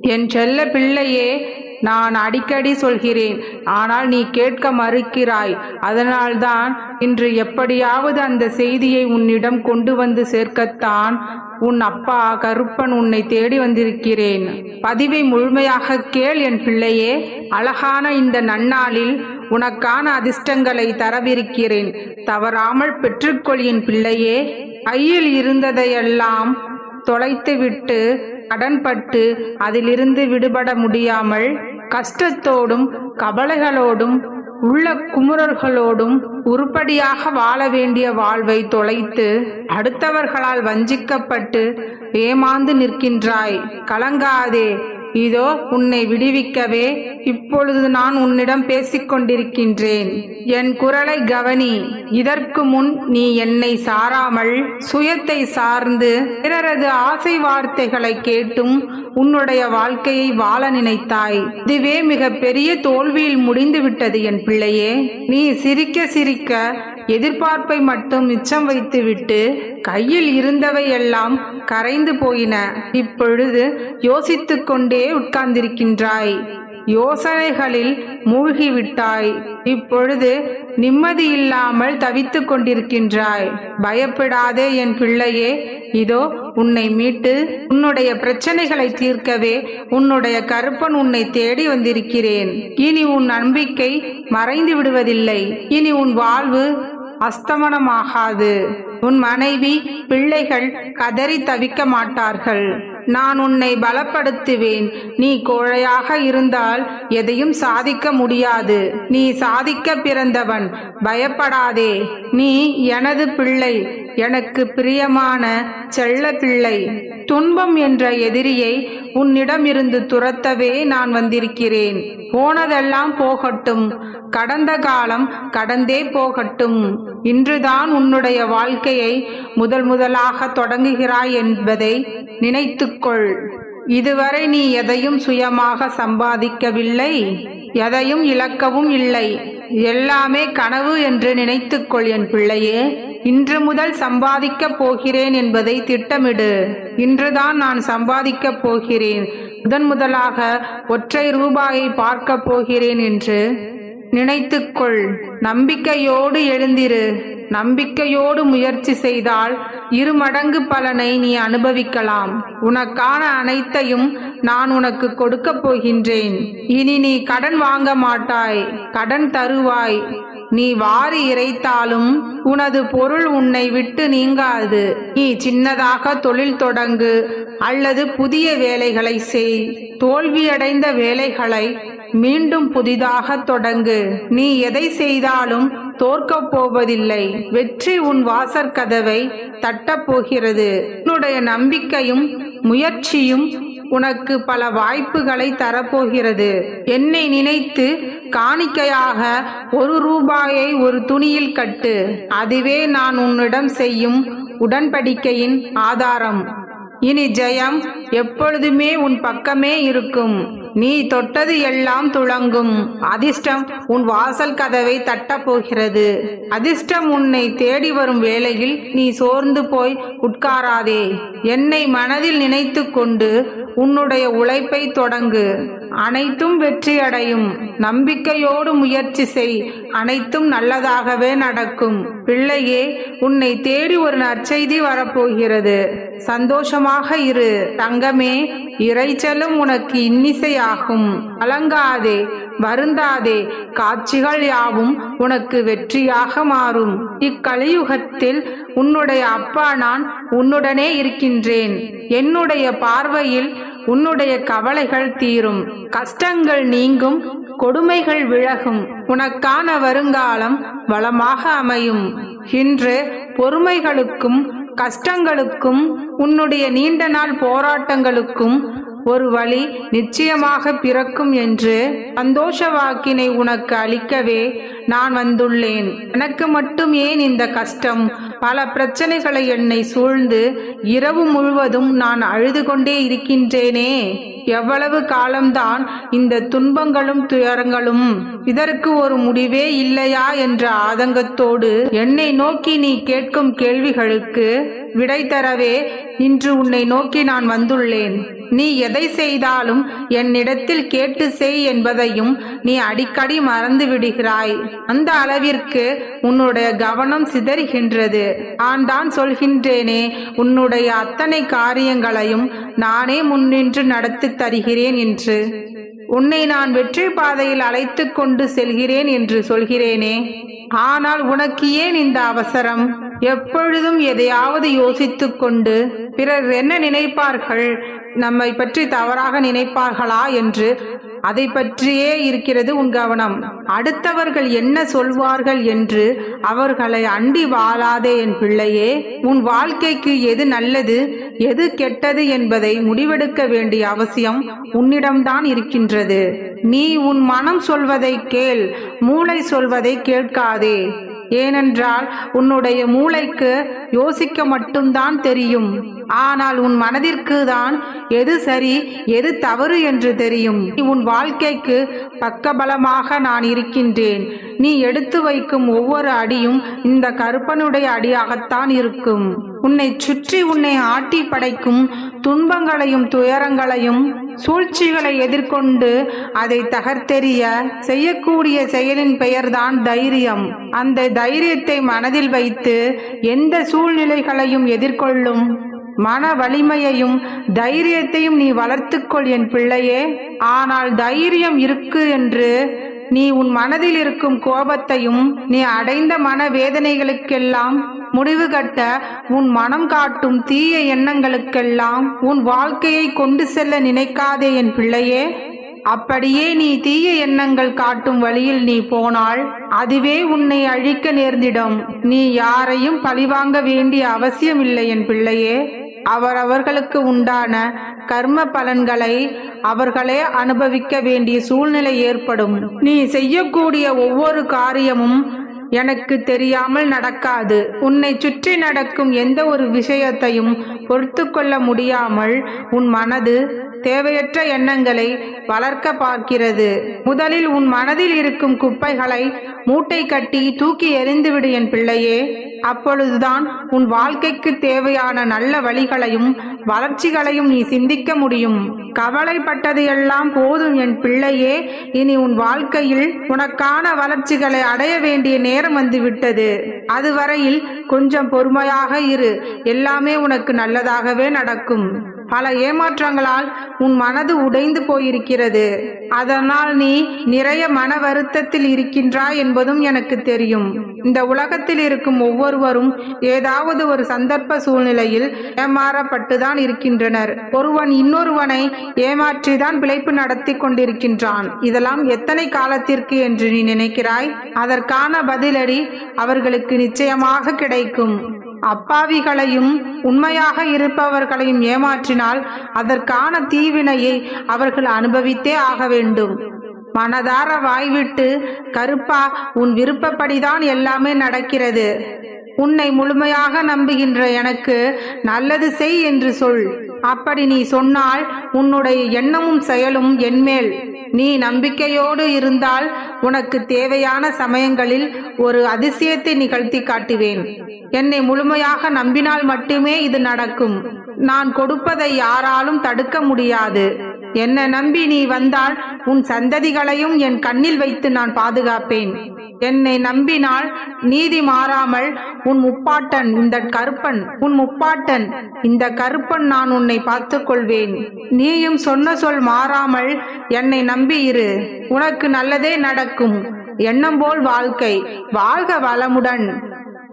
என் செல்ல பிள்ளையே நான் அடிக்கடி சொல்கிறேன். ஆனால் நீ கேட்க மறுக்கிறாய். அதனால்தான் இன்று எப்படியாவது அந்த செய்தியை உன்னிடம் கொண்டு வந்து சேர்க்கத்தான் உன் அப்பா கருப்பன் உன்னை தேடி வந்திருக்கிறேன். பதிவை முழுமையாக கேள் என் பிள்ளையே. அழகான இந்த நன்னாளில் உனக்கான அதிர்ஷ்டங்களை தரவிருக்கிறேன். தவறாமல் பெற்றுக்கொள் என் பிள்ளையே. கையில் இருந்ததையெல்லாம் தொலைத்துவிட்டு கடன்பட்டு அதிலிருந்து விடுபட முடியாமல் கஷ்டத்தோடும் கவலைகளோடும் உள்ள குமுறல்களோடும் உருப்படியாக வாழ வேண்டிய வாழ்வை தொலைத்து அடுத்தவர்களால் வஞ்சிக்கப்பட்டு ஏமாந்து நிற்கின்றாய். கலங்காதே. இதோ உன்னை விடுவிக்கவே இப்பொழுது நான் உன்னிடம் பேசிக் கொண்டிருக்கின்றேன் என் குரலை கவனி. இதற்கு முன் நீ என்னை சாராமல் சுயத்தை சார்ந்து பிறரது ஆசை வார்த்தைகளை கேட்டும் உன்னுடைய வாழ்க்கையை வாழ நினைத்தாய். இதுவே மிக பெரிய தோல்வியில் முடிந்துவிட்டது என் பிள்ளையே. நீ சிரிக்க சிரிக்க எதிர்பார்ப்பை மட்டும் மிச்சம் வைத்துவிட்டு கையில் இருந்தவை எல்லாம் கரைந்து போயின. இப்பொழுது யோசித்து கொண்டே உட்கார்ந்திருக்கின்றாய். யோசனைகளில் மூழ்கிவிட்டாய். இப்பொழுது நிம்மதி இல்லாமல் தவித்து கொண்டிருக்கின்றாய். பயப்படாதே என் பிள்ளையே. இதோ உன்னை மீட்டு உன்னுடைய பிரச்சனைகளை தீர்க்கவே உன்னுடைய கருப்பன் உன்னை தேடி வந்திருக்கிறேன். இனி உன் நம்பிக்கை மறைந்து விடுவதில்லை. இனி உன் வாழ்வு அஸ்தமனமாகாது. உன் மனைவி பிள்ளைகள் கதறி தவிக்க மாட்டார்கள். நான் உன்னை பலப்படுத்துவேன். நீ கோழையாக இருந்தால் எதையும் சாதிக்க முடியாது. நீ சாதிக்க பிறந்தவன். பயப்படாதே. நீ எனது பிள்ளை. எனக்கு பிரியமான செல்ல பிள்ளை துன்பம் என்ற எதிரியை உன்னிடமிருந்து துரத்தவே நான் வந்திருக்கிறேன். போனதெல்லாம் போகட்டும் கடந்த காலம் கடந்தே போகட்டும். இன்றுதான் உன்னுடைய வாழ்க்கையை முதல் முதலாக தொடங்குகிறாய் என்பதை நினைத்துக்கொள். இதுவரை நீ எதையும் சுயமாக சம்பாதிக்கவில்லை எதையும் இழக்கவும் இல்லை. எல்லாமே கனவு என்று நினைத்துக்கொள் என் பிள்ளையே. இன்று முதல் சம்பாதிக்கப் போகிறேன் என்பதை திட்டமிடு. இன்றுதான் நான் சம்பாதிக்கப் போகிறேன். முதன் முதலாக ஒற்றை ரூபாயை பார்க்கப் போகிறேன் என்று நினைத்துக்கொள். நம்பிக்கையோடு எழுந்திரு. நம்பிக்கையோடு முயற்சி செய்தால் இரு மடங்கு பலனை நீ அனுபவிக்கலாம். உனக்கான அனைத்தையும் நான் உனக்கு கொடுக்கப் போகின்றேன். இனி நீ கடன் வாங்க மாட்டாய். கடன் தருவாய். நீ வாரி இறைத்தாலும் உனது பொருள் உன்னை விட்டு நீங்காது. நீ சின்னதாக தொழில் தொடங்கு அல்லது புதிய வேலைகளை செய். தோல்வியடைந்த வேலைகளை மீண்டும் புதிதாக தொடங்கு. நீ எதை செய்தாலும் தோற்கப் போவதில்லை. வெற்றி உன் வாசற்கதவை தட்டப் போகிறது. உன்னுடைய நம்பிக்கையும் முயற்சியும் உனக்கு பல வாய்ப்புகளை தரப்போகிறது. என்னை நினைத்து காணிக்கையாக ஒரு ரூபாயை ஒரு துணியில் கட்டு. அதுவே நான் உன்னிடம் செய்யும் உடன்படிக்கையின் ஆதாரம். இனி ஜெயம் எப்பொழுதுமே உன் பக்கமே இருக்கும். நீ தொட்டது எல்லாம் துளங்கும். அதிர்ஷ்டம் உன் வாசல் கதவை தட்டப்போகிறது. அதிர்ஷ்டம் உன்னை தேடி வரும் வேளையில் நீ சோர்ந்து போய் உட்காராதே. என்னை மனதில் நினைத்து கொண்டு உன்னுடைய உழைப்பை தொடங்கு. அனைத்தும் வெற்றியடையும் நம்பிக்கையோடு முயற்சி செய். அனைத்தும் நல்லதாகவே நடக்கும். பிள்ளையே உன்னை தேடி ஒரு நற்செய்தி வரப்போகிறது. சந்தோஷமாக இரு. தங்கமே இறைச்சலும் உனக்கு இன்னிசையாகும். கலங்காதே. வருந்தாதே காட்சிகள் யாவும் உனக்கு வெற்றியாக மாறும். இக்கலியுகத்தில் உன்னுடைய அப்பா நான் உன்னுடனே இருக்கின்றேன். என்னுடைய பார்வையில் உன்னுடைய கவலைகள் தீரும். கஷ்டங்கள் நீங்கும் கொடுமைகள் விலகும். உனக்கான வருங்காலம் வளமாக அமையும். இன்று பொறுமைகளுக்கும் கஷ்டங்களுக்கும் உன்னுடைய நீண்ட நாள் போராட்டங்களுக்கும் ஒரு வழி நிச்சயமாக பிறக்கும் என்று சந்தோஷ வாக்கினை உனக்கு அளிக்கவே நான் வந்துள்ளேன். எனக்கு மட்டும் ஏன் இந்த கஷ்டம்? பல பிரச்சனைகளை என்னை சூழ்ந்து இரவு முழுவதும் நான் அழுது கொண்டே இருக்கின்றேனே. எவ்வளவு காலம்தான் இந்த துன்பங்களும் துயரங்களும் இதற்கு ஒரு முடிவே இல்லையா என்ற ஆதங்கத்தோடு என்னை நோக்கி நீ கேட்கும் கேள்விகளுக்கு விடை தரவே இன்று உன்னை நோக்கி நான் வந்துள்ளேன். நீ எதை செய்தாலும் என்னிடத்தில் கேட்டு செய் என்பதையும் நீ அடிக்கடி மறந்து விடுகிறாய். அந்த அளவிற்கு உன்னுடைய கவனம் சிதறுகின்றது. நான் தான் சொல்கின்றேனே உன்னுடைய அத்தனை காரியங்களையும் நானே முன்னின்று நடத்தி தருகிறேன் என்று. உன்னை நான் வெற்றி பாதையில் அழைத்து கொண்டு செல்கிறேன் என்று சொல்கிறேனே. ஆனால் உனக்கு ஏன் இந்த அவசரம்? எப்பொழுதும் எதையாவது யோசித்துக்கொண்டு பிறர் என்ன நினைப்பார்கள்? நம்மை பற்றி தவறாக நினைப்பார்களா என்று? அதை பற்றியே இருக்கிறது உன் கவனம். அடுத்தவர்கள் என்ன சொல்வார்கள் என்று அவர்களை அண்டி வாழாதே என் பிள்ளையே. உன் வாழ்க்கைக்கு எது நல்லது எது கெட்டது என்பதை முடிவெடுக்க வேண்டிய அவசியம் உன்னிடம்தான் இருக்கின்றது. நீ உன் மனம் சொல்வதை கேள் மூளை சொல்வதை கேட்காதே. ஏனென்றால் உன்னுடைய மூளைக்கு யோசிக்க மட்டும்தான் தெரியும். ஆனால் உன் மனதிற்கு தான் எது சரி எது தவறு என்று தெரியும். உன் வாழ்க்கைக்கு பக்கபலமாக நான் இருக்கின்றேன். நீ எடுத்து வைக்கும் ஒவ்வொரு அடியும் இந்த கருப்பனுடைய அடியாகத்தான் இருக்கும். உன்னை சுற்றி உன்னை ஆட்டி படைக்கும் துன்பங்களையும் துயரங்களையும் சூழ்ச்சிகளை எதிர்கொண்டு அதை தகர்த்தெறிய செய்யக்கூடிய செயலின் பெயர்தான் தைரியம். அந்த தைரியத்தை மனதில் வைத்து எந்த சூழ்நிலைகளையும் எதிர்கொள்ளும் மன வலிமையையும் தைரியத்தையும் நீ வளர்த்துக்கொள் என் பிள்ளையே. ஆனால் தைரியம் இருக்கு என்று நீ உன் மனதில் இருக்கும் கோபத்தையும் நீ அடைந்த மன வேதனைகளுக்கெல்லாம் முடிவு கட்ட உன் மனம் காட்டும் தீய எண்ணங்களுக்கெல்லாம் உன் வாழ்க்கையை கொண்டு செல்ல நினைக்காதே என் பிள்ளையே. அப்படியே நீ தீய எண்ணங்கள் காட்டும் வழியில் நீ போனால் அதுவே உன்னை அழிக்க நேர்ந்திடும். நீ யாரையும் பழிவாங்க வேண்டிய அவசியம் இல்லை என் பிள்ளையே. அவரவர்களுக்கு உண்டான கர்ம பலன்களை அவர்களே அனுபவிக்க வேண்டிய சூழ்நிலை ஏற்படும். நீ செய்யக்கூடிய ஒவ்வொரு காரியமும் எனக்கு தெரியாமல் நடக்காது. உன்னை சுற்றி நடக்கும் எந்த ஒரு விஷயத்தையும் பொறுத்து கொள்ள முடியாமல் உன் மனது தேவையற்ற எண்ணங்களை வளர்க்க பார்க்கிறது. முதலில் உன் மனதில் இருக்கும் குப்பைகளை மூட்டை கட்டி தூக்கி எறிந்துவிடு என் பிள்ளையே. அப்பொழுதுதான் உன் வாழ்க்கைக்கு தேவையான நல்ல வழிகளையும் வளர்ச்சிகளையும் நீ சிந்திக்க முடியும். கவலைப்பட்டது எல்லாம் போதும் என் பிள்ளையே. இனி உன் வாழ்க்கையில் உனக்கான வளர்ச்சிகளை அடைய வேண்டிய நேரம் வந்துவிட்டது. அதுவரையில் கொஞ்சம் பொறுமையாக இரு. எல்லாமே உனக்கு நல்லதாகவே நடக்கும். பல ஏமாற்றங்களால் உன் மனது உடைந்து போயிருக்கிறது. அதனால் நீ நிறைய மன வருத்தத்தில் இருக்கின்றாய் என்பதும் எனக்கு தெரியும். இந்த உலகத்தில் இருக்கும் ஒவ்வொருவரும் ஏதாவது ஒரு சந்தர்ப்ப சூழ்நிலையில் ஏமாறப்பட்டுதான் இருக்கின்றனர். ஒருவன் இன்னொருவனை ஏமாற்றிதான் பிழைப்பு நடத்தி கொண்டிருக்கின்றான். இதெல்லாம் எத்தனை காலத்திற்கு என்று நீ நினைக்கிறாய்? அதற்கான பதிலடி அவர்களுக்கு நிச்சயமாக கிடைக்கும். அப்பாவிகளையும் உண்மையாக இருப்பவர்களையும் ஏமாற்றினால் அதற்கான தீவினையை அவர்கள் அனுபவித்தே ஆக வேண்டும். மனதார வாய்விட்டு கருப்பா உன் விருப்பப்படிதான் எல்லாமே நடக்கிறது. உன்னை முழுமையாக நம்புகின்ற எனக்கு நல்லது செய் என்று சொல். அப்படி நீ சொன்னால் உன்னுடைய எண்ணமும் செயலும் என்மேல் நீ நம்பிக்கையோடு இருந்தால் உனக்கு தேவையான சமயங்களில் ஒரு அதிசயத்தை நிகழ்த்தி காட்டுவேன். என்னை முழுமையாக நம்பினால் மட்டுமே இது நடக்கும். நான் கொடுப்பதை யாராலும் தடுக்க முடியாது. என்னை நம்பி நீ வந்தால் உன் சந்ததிகளையும் என் கண்ணில் வைத்து நான் பாதுகாப்பேன். என்னை நம்பினால் நீதி மாறாமல் உன் முப்பாட்டன் இந்த கருப்பன் உன் முப்பாட்டன் இந்த கருப்பன் நான் உன்னை பார்த்துக் கொள்வேன் நீயும் சொன்ன சொல் மாறாமல் என்னை நம்பி இரு. உனக்கு நல்லதே நடக்கும். எண்ணம் போல் வாழ்க்கை. வாழ்க வளமுடன்.